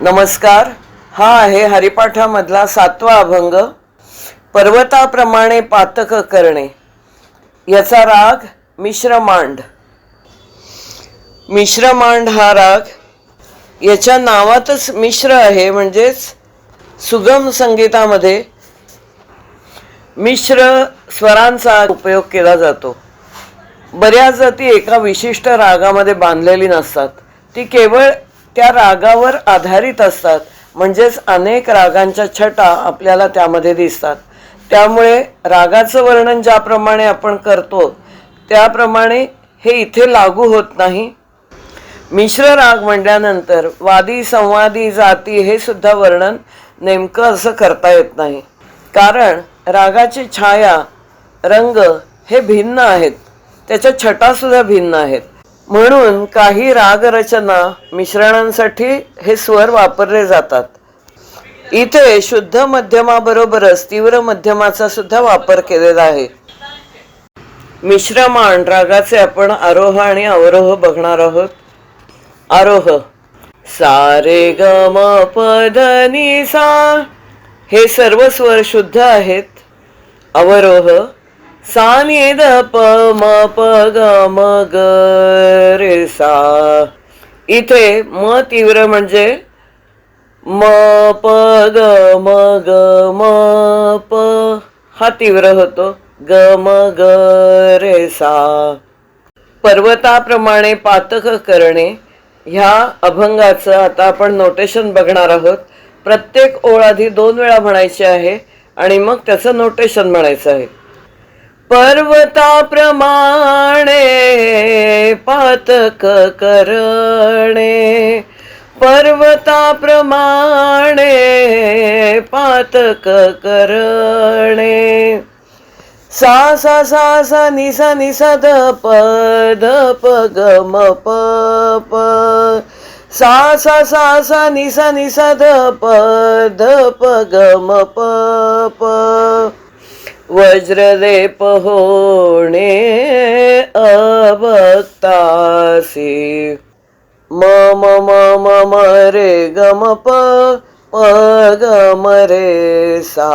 नमस्कार. हा आहे हरिपाठामधला सातवा अभंग. पर्वताप्रमाणे पातक करणे. याचा राग मिश्रमांड. मिश्रमांड हा राग. याच्या नावातच मिश्र आहे म्हणजेच सुगम संगीतामध्ये मिश्र स्वरांचा उपयोग केला जातो. बऱ्याच जाती एका विशिष्ट रागामध्ये बांधलेली नसतात. ती केवळ त्या रागावर आधारित असतात. म्हणजेच अनेक रागांच्या छटा आपल्याला त्यामध्ये दिसतात. त्यामुळे रागाचं वर्णन ज्याप्रमाणे आपण करतो त्याप्रमाणे हे इथे लागू होत नाही. मिश्र राग म्हणल्यानंतर वादी संवादी जाती हे सुद्धा वर्णन नेमकं असं करता येत नाही. कारण रागाची छाया रंग हे भिन्न आहेत. त्याच्या छटासुद्धा भिन्न आहेत. म्हणून काही रागरचना मिश्रणांसाठी हे स्वर वापरले जातात. इथे शुद्ध मध्यमाबरोबरच तीव्र मध्यमाचा सुद्धा वापर केलेला आहे. मिश्रमाण रागाचे आपण आरोह आणि अवरोह बघणार आहोत. आरोह. सारे ग पदनी सा हे सर्व स्वर शुद्ध आहेत. अवरोह. सा नि प म प ग म ग रे सा इथे म तीव्र म्हणजे म प ग म ग म प. हा तीव्र होतो. ग म ग रे सा. पर्वताप्रमाणे पातक करणे ह्या अभंगाचं आता आपण नोटेशन बघणार आहोत. प्रत्येक ओळ आधी दोन वेळा म्हणायची आहे आणि मग त्याचं नोटेशन म्हणायचं आहे. पर्वताप्रमाणे पातक करणे. पर्वताप्रमाणे पातक करणे. सा सा सा सा नि सा नि सा ध प ध प ग म प प. सा सा सा सा नि सा नि सा ध प ध प ग म प प. वज्रलेप होणे अभक्तासी म म म म म रे गमप प प रे सा.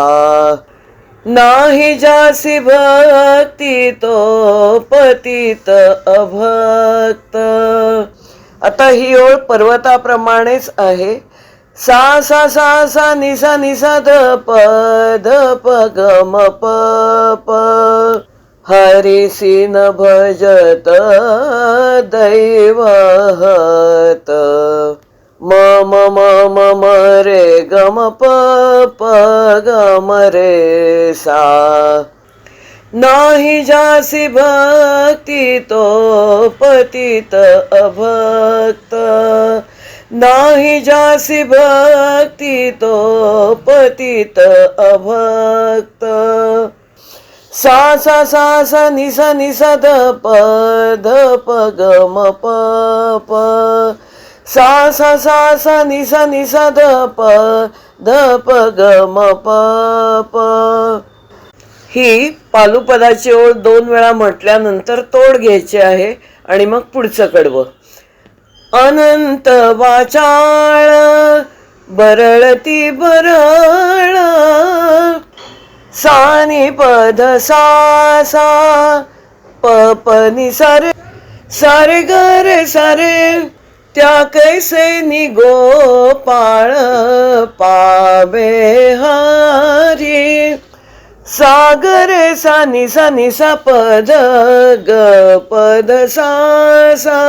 नाही जासी भक्ती तो पतित अभक्त. आता ही ओळ पर्वताप्रमाणेच आहे. सा सा सा सा नि सा नि सा ध प ध प ग म प प। हरिसी भजत दैवहत म म म म म रे ग म प प ग म रे सा। नाही जासी भक्ती तो पतित अभक्त। नाही जासी भक्ती तो पतित अभक्त. सा सा सा सा नि सा नि सा ध प ध प ग म प प सा सा सा सा नि सा नि सा ध प ध प ग म प प ही पालुपदाची ओळ दोन वेळा म्हटल्यानंतर तोड घ्यायची आहे आणि मग पुढचं कडवं. अनंत वाचाळ बरळती बरळ सानी पद सा सा सर नि सारे सारे सारे त्या कैसे नि पाळ पावे हरी. सागर सानी सानी सा पद ग पद सा सा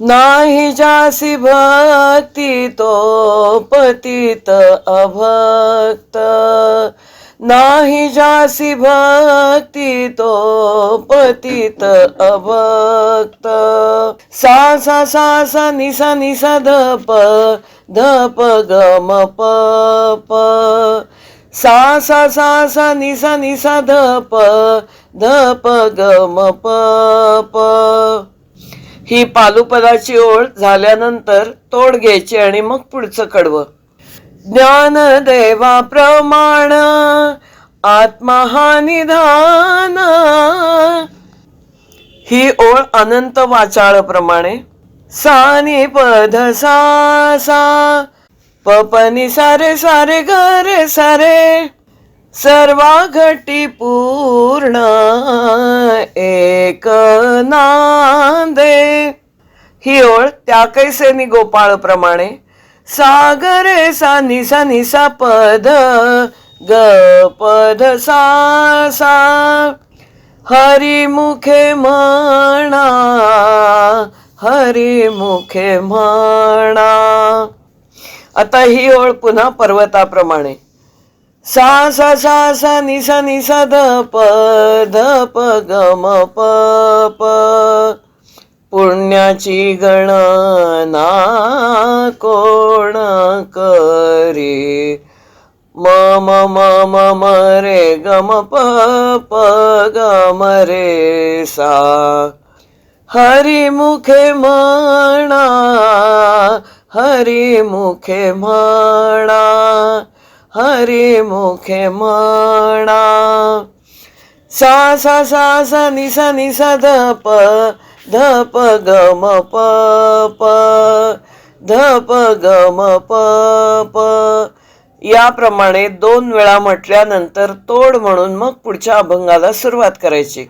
नाही जासी भक्ती तो पतित अभक्त. नाही जासी भक्ती तो पतित अभक्त. सा सा सा सा निसा निसा धप धप गम प सा सा सा सा निसा निसा धप धप गम प प. ही पालुपदाची ओळ झाल्यानंतर तोड घ्यायची आणि मग पुढचं कडवं. ज्ञान देवा प्रमाण आत्मा हा निधान ही ओळ अनंत वाचाळप्रमाणे. सानी पद सा सा पपनी सारे सारे गरे सारे. सर्वा घटी पूर्ण एक नांदे. ही ओळ त्या कैसेनी गोपाळ प्रमाणे सागरे सा निसा निसा पद ग पद सा सा. हरिमुखे म्हणा हरिमुखे म्हणा आता ही ओळ पुन्हा पर्वताप्रमाणे. सा सा सा सा नि सा नि सा ध प ध प ग म प प. पुण्याची गणना कोण करी? म म म म म रे ग म प प ग म रे सा. हरी मुखे म्हणा हरी मुखे म्हणा हरी मुखे म्हणा सा सा सा सा नि सा नि सा ध प ध प ग म प। प ध प ग म प प। याप्रमाणे दोन वेळा म्हटल्यानंतर तोड म्हणून मग पुढच्या अभंगाला सुरुवात करायची.